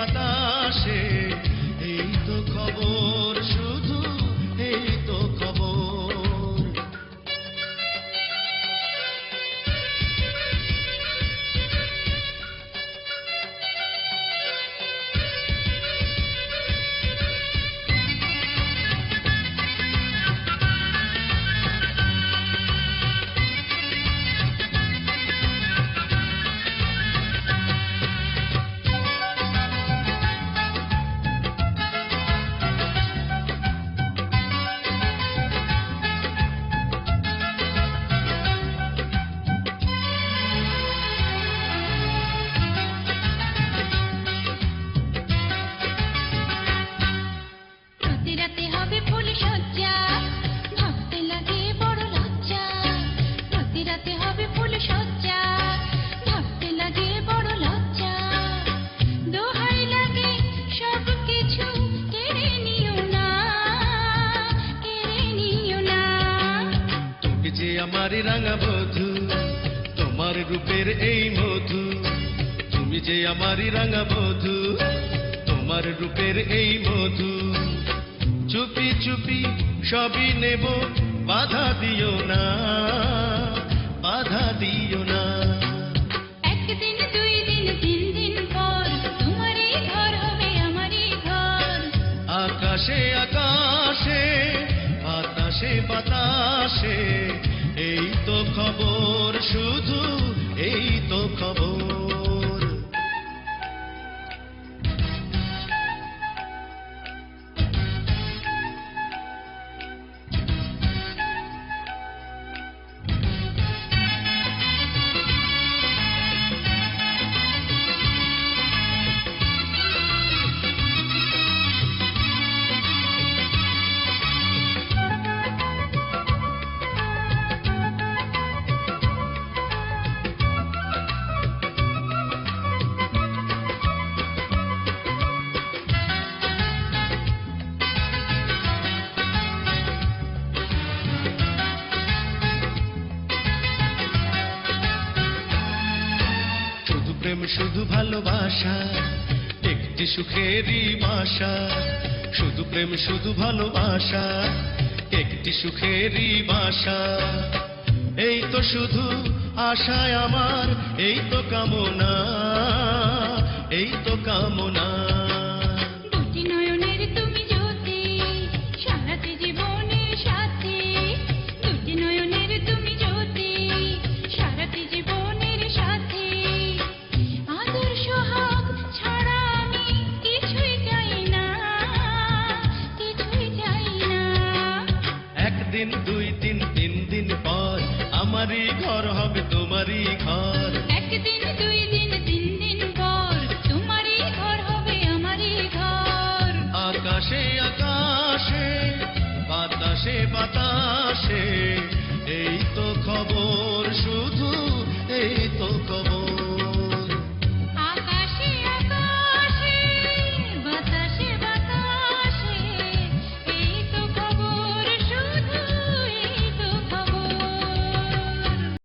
But আমারই রাঙা বধু তোমার রূপের এই মধু। তুমি যে আমারই রাঙা বধু তোমার রূপের এই মধু। চুপি চুপি সবই নেব বাধা দিও না বাধা দিও না। একদিন দুই দিন তিন দিন পর তোমারই ঘর হবে আমারই ঘর। আকাশে আকাশে বাতাসে বাতাসে তো খবর শুধু এই তো খবর। প্রেম শুধু ভালোবাসা, একটি সুখেরই বাসা। শুধু প্রেম, শুধু ভালোবাসা, একটি সুখেরই বাসা। এই তো শুধু আশায় আমার, এই তো কামনা, এই তো কামনা। দিন দুই দিন তিন দিন পর আমারই ঘর হবে তোমারই ঘর। একদিন দুই দিন তিন দিন পর তোমারই ঘর হবে আমারই ঘর। আকাশে আকাশে বাতাসে বাতাসে এই তো খবর শুধু এই